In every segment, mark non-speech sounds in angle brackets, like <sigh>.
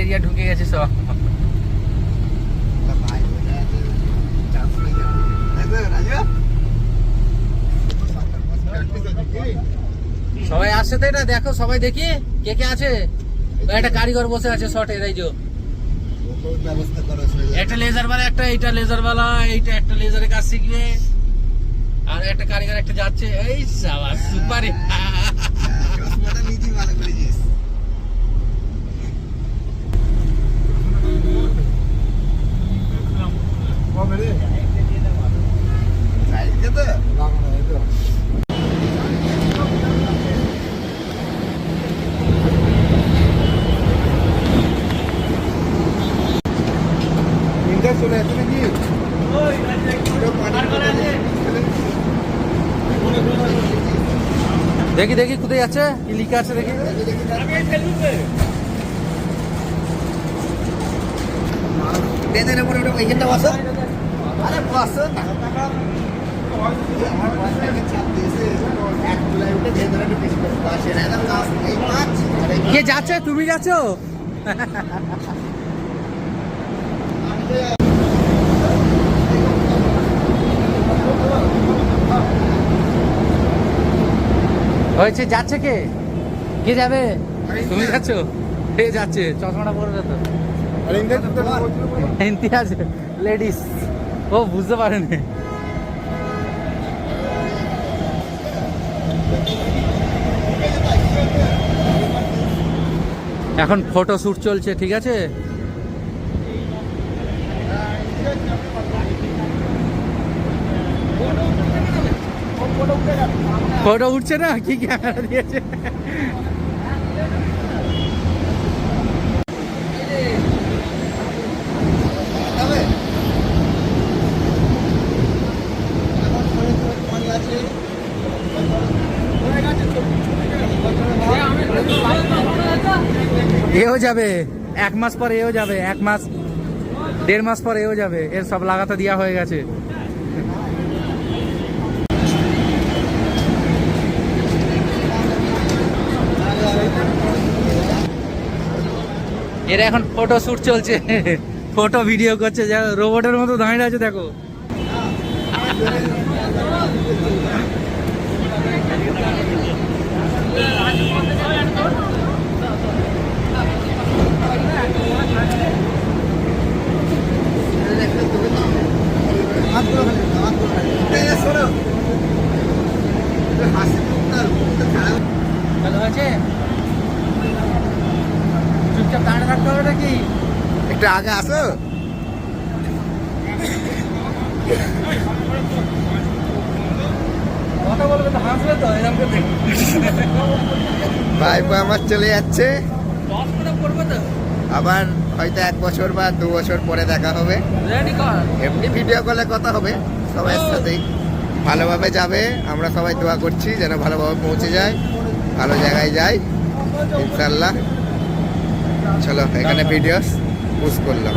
Area ঢুকে গেছে সব। সবাই আসছে তো এটা? দেখো, সবাই দেখি। কে কে আছে? একটা কারিগর বসে আছে শর্টে এই যে। একটা লেজার বালা একটা এইটা লেজার বালা এইটা একটা লেজারের কাজ শিখবে। আর একটা কারিগর একটা যাচ্ছে। এই সুপার চশমাটা নিজেই ভালো করেছিস সাইডকে তো তিনটা চলে আসছে নাকি দেখি দেখি কোথায় যাচ্ছে কি লিখা আছে দেখি। বেদের উপরে ওটা ওইখানটা <laughs> বসো আরে বসো না এক তুলায় উঠে ভেতরে একটু পিছু করে বসে না একদম কাজ এই মাছ আরে কে যাচ্ছে তুমি যাচ্ছ হয়েছে যাচ্ছে কে? কে যাবে? তুমি যাচ্ছ? কে যাচ্ছে? চশমাটা পরবে তো। ইমতিয়াজ লেডিস ও বুঝতে পারেনি। এখন ফটো শুট চলছে ঠিক আছে? ফটো উঠছে না? কি ক্যামেরা দিয়েছে? এও যাবে। এক মাস পর এও যাবে, এক মাস, দেড় মাস পর এও যাবে। এর সব লাগাতে দেওয়া হয়ে গেছে। এর এখন ফটো শুট চলছে। ফটো ভিডিও করছে, যা রোবটের মতো দাঁড়িয়ে আছে, দেখো। হাতগুলো খালি দাও, হাতগুলো খালি দাও। এই যে শোনো। এই হাসি মুখটা মুখটা খারাপ। ভালো আছে চুপচাপ দাঁড়িয়ে থাকতে হবে নাকি? একটু আগে আসো ভাইপো আমার চলে যাচ্ছে। আবার হয়তো এক বছর বা দু বছর পরে দেখা হবে। এমনি ভিডিও কলে কথা হবে। সবাই সাথেই ভালোভাবে যাবে। আমরা সবাই দোয়া করছি যেন ভালোভাবে পৌঁছে যায় ভালো জায়গায় যায় ইনশাল্লাহ চলো এখানে ভিডিও পুশ করলাম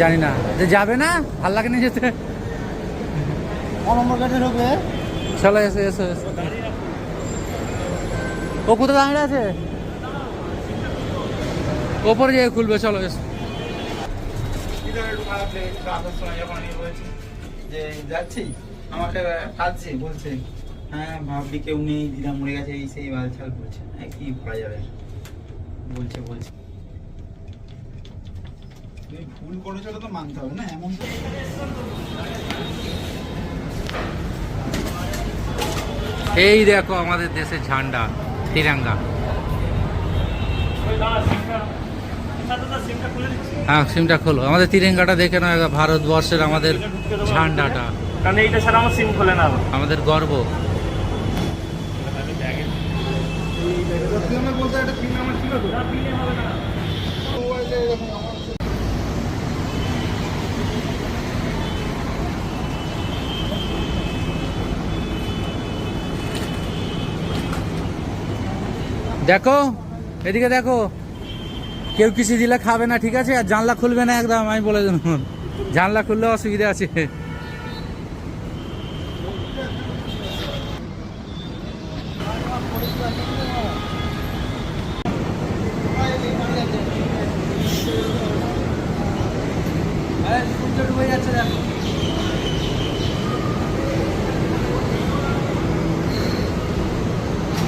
জানি না যে যাবে না ভালো লাগে না যেতে। নম্বর কাছে ঢুকবে। চলো এসো এসো এসো। ও কোথায় দাঁড়িয়ে আছে? ওপরে যেয়ে খুলবে চলো এসো। যে যাচ্ছি আমাকে কাঁদছে বলছে হ্যাঁ ভাবলি কেউ নেই দিদা মরে গেছে এই সেই বালছাল বলছে হ্যাঁ কি করা যাবে? বলছে বলছে। তুমি ভুল করেছ তো মানতে হবে না? এমন তো এই দেখো আমাদের দেশের ঝান্ডা তিরঙ্গা। হ্যাঁ সিমটা খোলো। আমাদের তিরেঙ্গাটা দেখে না ভারতবর্ষের আমাদের ঝান্ডাটা। কারণ এইটা ছাড়া আমার সিম খোলে না আমাদের গর্ব। দেখো এদিকে দেখো। কেউ কিছু দিলে খাবে না ঠিক আছে? আর জানলা খুলবে না একদম আমি বলে দেবো। জানলা খুললে অসুবিধা আছে।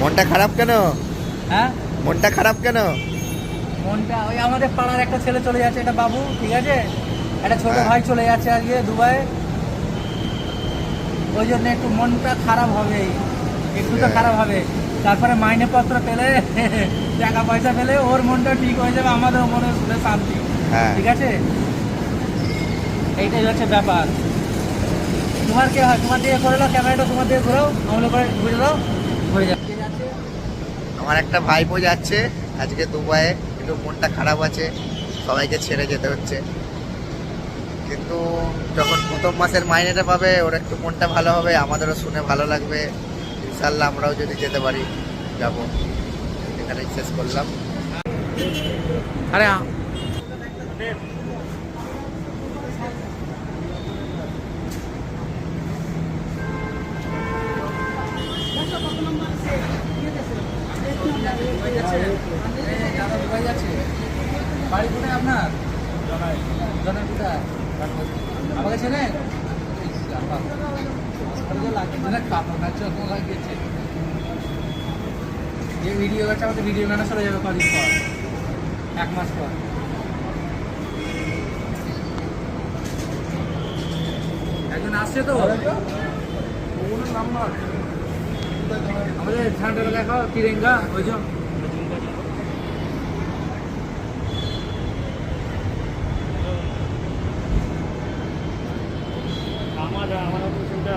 মনটা খারাপ কেন? হ্যাঁ? মনটা খারাপ কেন? মনটা ওই আমাদের পাড়ার একটা ছেলে চলে যাচ্ছে একটা বাবু ঠিক আছে? একটা ছোট হ্যাঁ। ভাই চলে যাচ্ছে আজকে দুবাই ওই জন্য একটু মনটা খারাপ হবে। একটু তো হ্যাঁ। খারাপ হবে। তারপরে মাইনে পত্র পেলে টাকা পয়সা পেলে ওর মনটা ঠিক হয়ে যাবে আমাদের মনে শুনে শান্তি। হ্যাঁ। ঠিক আছে? এইটাই হচ্ছে ব্যাপার। তোমার কি হয়? তোমার দিয়ে করে দাও ক্যামেরাটা তোমার দিয়ে ঘোরাও আমলো করে ঘুরে দাও ঘুরে যাচ্ছে আমার একটা ভাইপো যাচ্ছে আজকে দুবাইয়ে। একটু মনটা খারাপ আছে সবাইকে ছেড়ে যেতে হচ্ছে। কিন্তু যখন প্রথম মাসের মাইনেটা পাবে ওর একটু মনটা ভালো হবে আমাদেরও শুনে ভালো লাগবে। ইনশাল্লাহ আমরাও যদি যেতে পারি যাব। এখানেই শেষ করলাম। আরে আ- বাড়ি কোথায় আপনার? জনের কোথায়? আমাকে চেনেন? যে ভিডিও আছে আমাদের ভিডিও ম্যানে চলে যাবে কদিন পর। এক মাস পর। একজন আসছে তো? আমাদের ঝান্ডাটা দেখাও, তিরেঙ্গা, ওই যে আমার আমার চিন্তা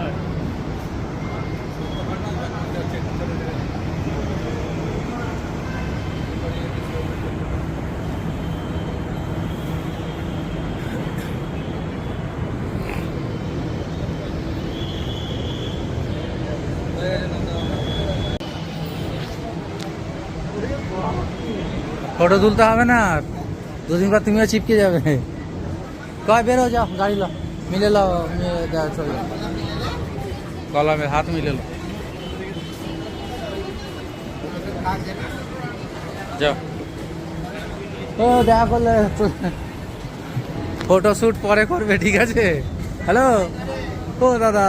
ফটো তুলতে হবে না। দুদিন পর তুমিও চিপকে যাবে। কয় বেরো যাও গাড়ি লো মিলে লো চলে। যাও। হাত মিলে লো যাও। ও দেখা করলে ফটো শ্যুট পরে করবে ঠিক আছে? হ্যালো ও দাদা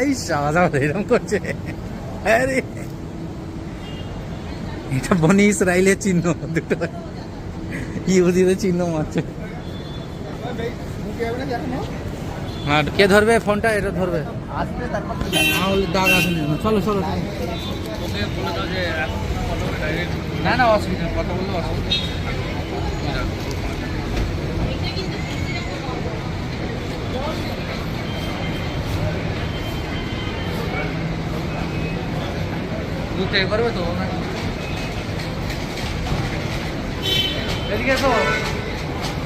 এই সাবাস এরকম করছে। আরে এটা বনি ইসরায়েলের চিহ্ন, দুটো ইহুদিদের চিহ্ন মারছে। হ্যাঁ কে ধরবে ফোনটা? এটা ধরবে। চলো চলো। না না, অসুবিধা কথা বললে অসুবিধা তো নাকি?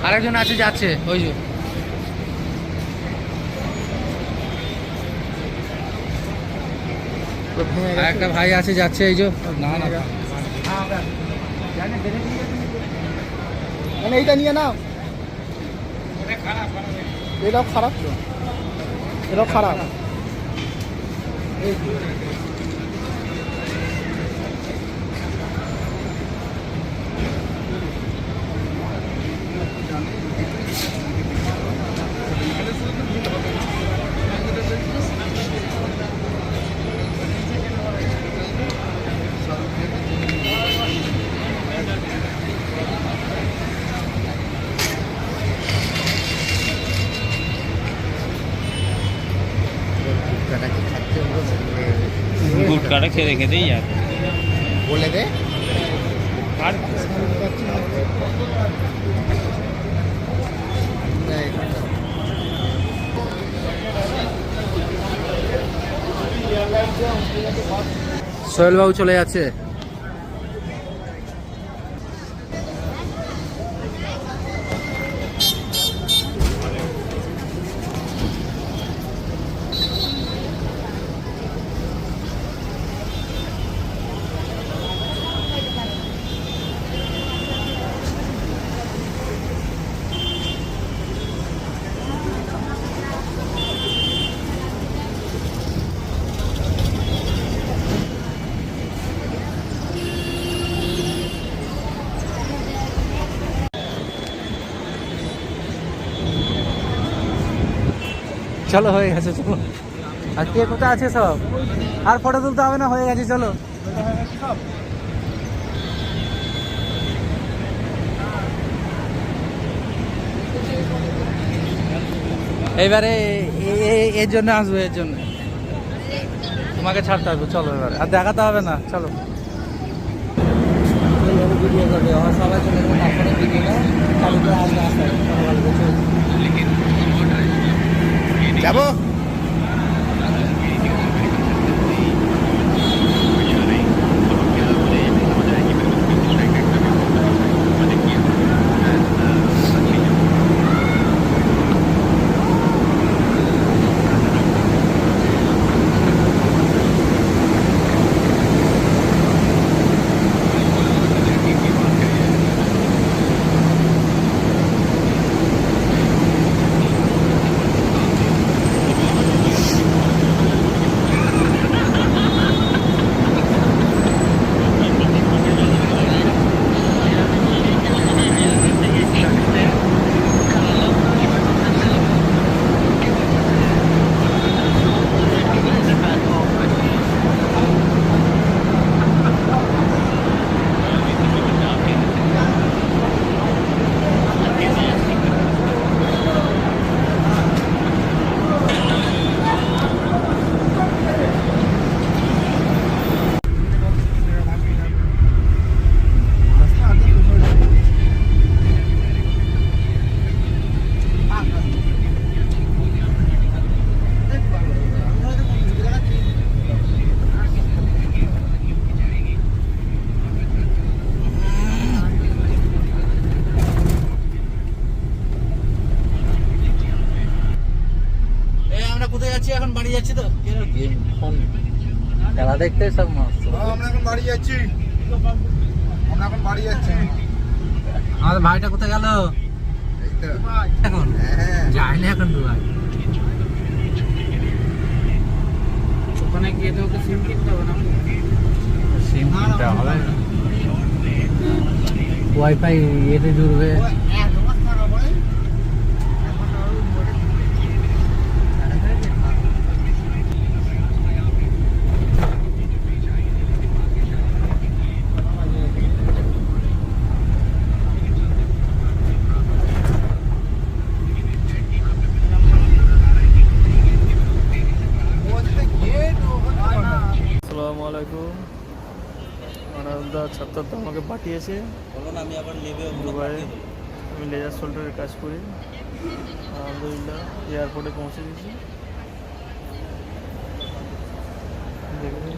আরেকজন আছে, যাচ্ছে। ওই যে। একটা ভাই আছে, যাচ্ছে, এই যে। না না। মানে এইটা নিয়ে নাও। এটাও খারাপ তো। এটাও খারাপ। গুটকাটা খেয়ে রেখে দিই আর বলে দে। আর সোহেল বাবু চলে যাচ্ছে। চলো হয়ে গেছে, চলো। আর কে, কোথায় আছে সব? আর ফটো তুলতে হবে না, হয়ে গেছে, চলো। এইবারে এ- এ- এর জন্য আসব, এর জন্য। তোমাকে ছাড়তে হবে চলো এবারে। আর দেখাতে হবে না, চলো। ভিডিও করবে আমার আসবে ¿Chavo? আমরা কোথায় যাচ্ছি? এখন বাড়ি যাচ্ছি তো। খেলা দেখতে সব মস্ত। আমরা এখন বাড়ি যাচ্ছি। আমরা এখন বাড়ি যাচ্ছি। আমাদের ভাইটা কোথায় গেল? এখন? হ্যাঁ। যাই না এখন দুবাই। ওখানে গিয়ে তো ওকে সিম কিনতে হবে না? সিম কিনতে হবে। ওয়াইফাই ইয়েতে জুড়বে। আনন্দা ছাত্র আমাকে পাঠিয়েছে। আমি আবার নেবে দুবাইয়ে আমি লেজার সোল্ডারের কাজ করি। আলহামদুলিল্লাহ এয়ারপোর্টে পৌঁছে গেছি। দেখুন